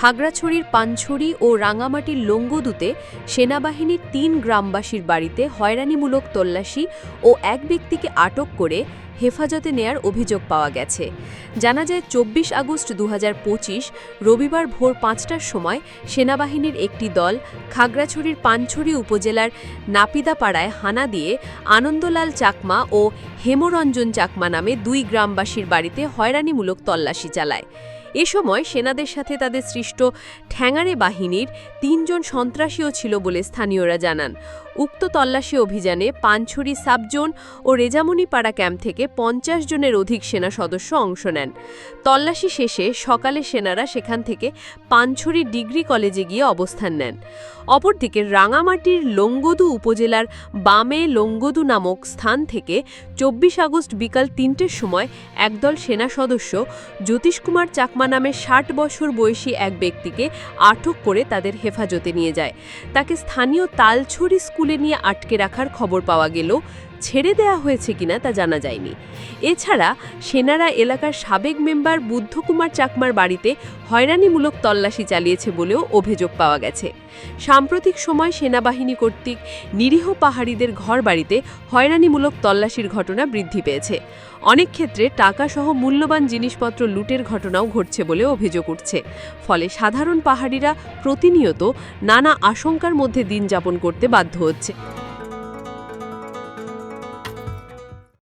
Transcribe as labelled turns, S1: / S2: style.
S1: খাগড়াছড়ির পানছড়ি ও রাঙামাটির লঙ্গদুতে সেনাবাহিনীর তিন গ্রামবাসীর বাড়িতে হয়রানিমূলক তল্লাশি ও এক ব্যক্তিকে আটক করে হেফাজতে নেয়ার অভিযোগ পাওয়া গেছে। জানা যায়, চব্বিশ আগস্ট দু হাজার পঁচিশ রবিবার ভোর পাঁচটার সময় সেনাবাহিনীর একটি দল খাগড়াছড়ির পানছড়ি উপজেলার নাপিদাপাড়ায় হানা দিয়ে আনন্দলাল চাকমা ও হেমরঞ্জন চাকমা নামে দুই গ্রামবাসীর বাড়িতে হয়রানিমূলক তল্লাশি চালায়। এ সময় সেনাদের সাথে তাদের সৃষ্ট ঠ্যাঙারে বাহিনীর তিনজন সন্ত্রাসীও ছিল বলে স্থানীয়রা জানান। উক্ত তল্লাশি অভিযানে পানছড়ি সাবজোন ও রেজামণিপাড়া ক্যাম্প থেকে পঞ্চাশ জনের অধিক সেনা সদস্য অংশ নেন। তল্লাশি শেষে সকালে সেনারা সেখান থেকে পানছড়ি ডিগ্রি কলেজে গিয়ে অবস্থান নেন। অপরদিকে রাঙামাটির লঙ্গদু উপজেলার বামে লঙ্গদু নামক স্থান থেকে চব্বিশ আগস্ট বিকাল তিনটের সময় একদল সেনা সদস্য জ্যোতিষ কুমার চাকমা নামে ষাট বছর বয়সী এক ব্যক্তিকে আটক করে তাদের হেফাজতে নিয়ে যায়। তাকে স্থানীয় তালছড়ি স্কুলে নিয়ে আটকে রাখার খবর পাওয়া গেল ছেড়ে দেয়া হয়েছে কিনা তা জানা যায়নি। এছাড়া সেনারা এলাকার সাবেক মেম্বার বুদ্ধকুমার চাকমার বাড়িতে হয়রানিমূলক তল্লাশি চালিয়েছে বলেও অভিযোগ পাওয়া গেছে। সাম্প্রতিক সময় সেনাবাহিনী কর্তৃক নিরীহ পাহাড়িদের ঘর বাড়িতে হয়রানিমূলক তল্লাশির ঘটনা বৃদ্ধি পেয়েছে। অনেক ক্ষেত্রে টাকাসহ মূল্যবান জিনিসপত্র লুটের ঘটনাও ঘটছে বলে অভিযোগ উঠছে। ফলে সাধারণ পাহাড়িরা প্রতিনিয়ত নানা আশঙ্কার মধ্যে দিন যাপন করতে বাধ্য হচ্ছে।